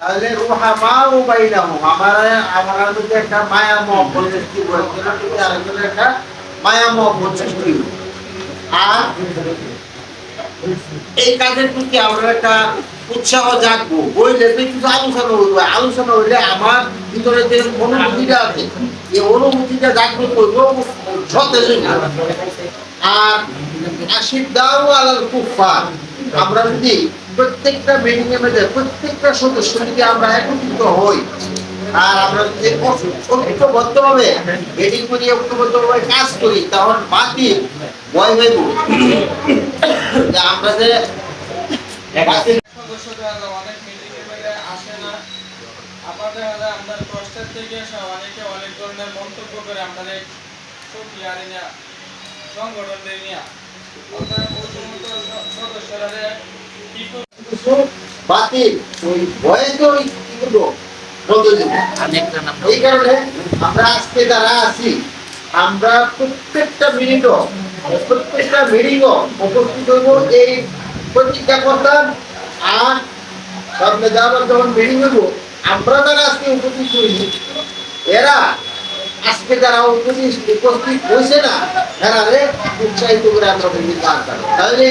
তাহলে রুহা মা ও বাইনাহু আমার আমার মধ্যে একটা মায়া মহব্বত সৃষ্টি একজনের আরেকজনের একটা মায়া মহব্বত সৃষ্টি। আর এই কাজের প্রতি আমরা একটা উৎসাহ জাগবো বইলে কিছু আলোচনা হইবে আলোচনা হইলে আমার ভিতরে যে অনুভূতিটা আছে, এই অনুভূতিটা জাগ্রত হইব সতেজ। আর আশিক দাও আলাল কুফার আমরা যদি প্রত্যেকটা মিটিং এর মধ্যে প্রত্যেকটা সদস্য যদি আমরা একত্রিত হই, আর আমরা যদি ঐক্যবদ্ধভাবে মিটিং করি ঐক্যবদ্ধভাবে কাজ করি, তখন বাকি ভয় হইব। যে আমরা যে সদস্যরা অনেক এ আসে না। দেখা কষ্টের থেকে অনেকে অনেক ধরনের মন্তব্য করে আমাদের শক্তি আনি না নিয়ে। বাতিল। ওই ভয়েতে ওই কি করব এই কারণে আমরা আজকে যারা আছি আমরা প্রত্যেকটা মিনিটও প্রত্যেকটা মিটিংও উপস্থিত হইব এই প্রতিজ্ঞা করতাম আর সামনে যাওয়ার যখন মিটিং হইব আমরা যারা আজকে উপস্থিত হইছি এরা আজকে যারা উপস্থিত হয়েছে না তারা উৎসাহিত করে আমরা তাহলে